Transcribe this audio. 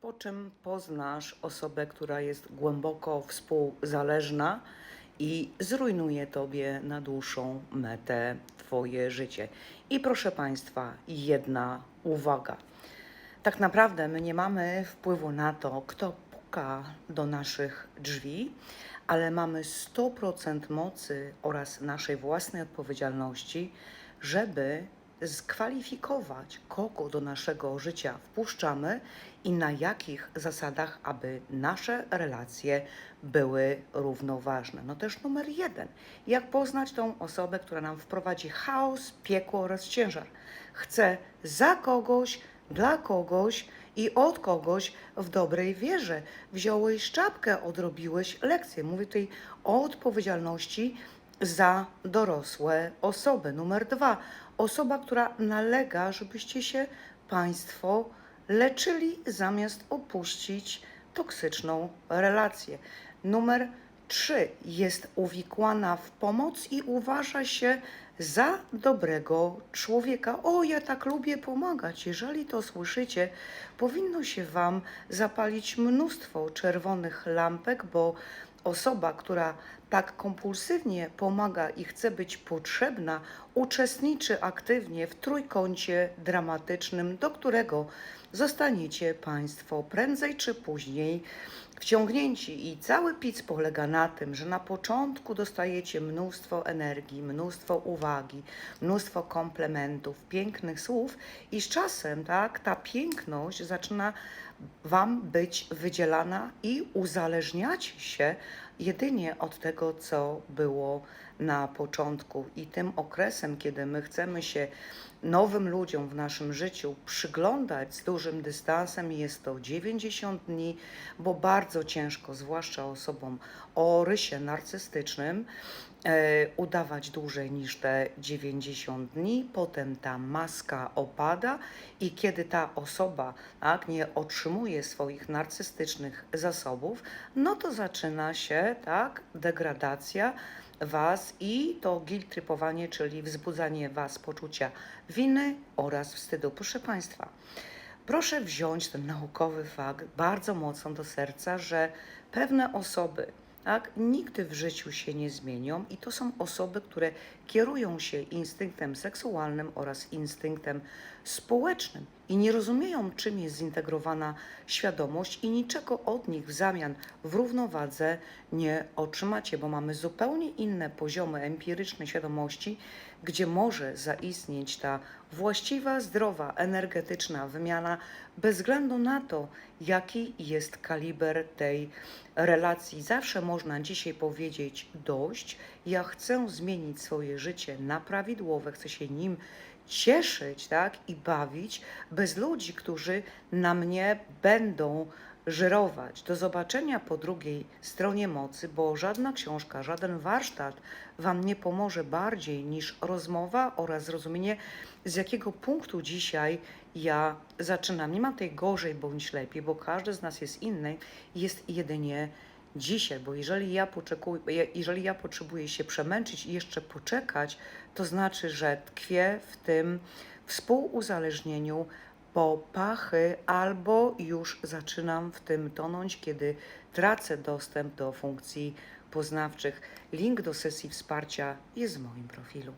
po czym poznasz osobę, która jest głęboko współzależna i zrujnuje tobie na dłuższą metę twoje życie. I proszę Państwa, jedna uwaga. Tak naprawdę my nie mamy wpływu na to, kto puka do naszych drzwi, ale mamy 100% mocy oraz naszej własnej odpowiedzialności, żeby skwalifikować, kogo do naszego życia wpuszczamy i na jakich zasadach, aby nasze relacje były równoważne. No też numer jeden. Jak poznać tą osobę, która nam wprowadzi chaos, piekło oraz ciężar? Chcę za kogoś, dla kogoś i od kogoś w dobrej wierze. Wziąłeś czapkę, odrobiłeś lekcję. Mówię tutaj o odpowiedzialności za dorosłe osoby. Numer dwa, osoba, która nalega, żebyście się Państwo leczyli zamiast opuścić toksyczną relację. Numer trzy, jest uwikłana w pomoc i uważa się za dobrego człowieka. O, ja tak lubię pomagać. Jeżeli to słyszycie, powinno się Wam zapalić mnóstwo czerwonych lampek, bo osoba, która tak kompulsywnie pomaga i chce być potrzebna, uczestniczy aktywnie w trójkącie dramatycznym, do którego zostaniecie Państwo prędzej czy później wciągnięci. I cały pic polega na tym, że na początku dostajecie mnóstwo energii, mnóstwo uwagi, mnóstwo komplementów, pięknych słów, i z czasem tak, ta piękność zaczyna Wam być wydzielana i uzależniacie się jedynie od tego, co było na początku. I tym okresem, kiedy my chcemy się nowym ludziom w naszym życiu przyglądać z dużym dystansem, jest to 90 dni, bo bardzo ciężko, zwłaszcza osobom o rysie narcystycznym, e, udawać dłużej niż te 90 dni. Potem ta maska opada i kiedy ta osoba tak, nie otrzymuje swoich narcystycznych zasobów, no to zaczyna się tak, degradacja Was i to guilt tripowanie, czyli wzbudzanie Was poczucia winy oraz wstydu. Proszę Państwa, proszę wziąć ten naukowy fakt bardzo mocno do serca, że pewne osoby tak, nigdy w życiu się nie zmienią i to są osoby, które kierują się instynktem seksualnym oraz instynktem społecznym i nie rozumieją, czym jest zintegrowana świadomość i niczego od nich w zamian w równowadze nie otrzymacie, bo mamy zupełnie inne poziomy empiryczne świadomości, gdzie może zaistnieć ta właściwa, zdrowa, energetyczna wymiana bez względu na to, jaki jest kaliber tej relacji. Zawsze można dzisiaj powiedzieć dość, ja chcę zmienić swoje życie na prawidłowe, chcę się nim cieszyć, tak, i bawić bez ludzi, którzy na mnie będą żyrować. Do zobaczenia po drugiej stronie mocy, bo żadna książka, żaden warsztat Wam nie pomoże bardziej niż rozmowa oraz zrozumienie, z jakiego punktu dzisiaj ja zaczynam. Nie mam tej gorzej bądź lepiej, bo każdy z nas jest inny, jest jedynie dzisiaj, bo jeżeli ja, poczekuję, jeżeli ja potrzebuję się przemęczyć i jeszcze poczekać, to znaczy, że tkwię w tym współuzależnieniu po pachy, albo już zaczynam w tym tonąć, kiedy tracę dostęp do funkcji poznawczych. Link do sesji wsparcia jest w moim profilu.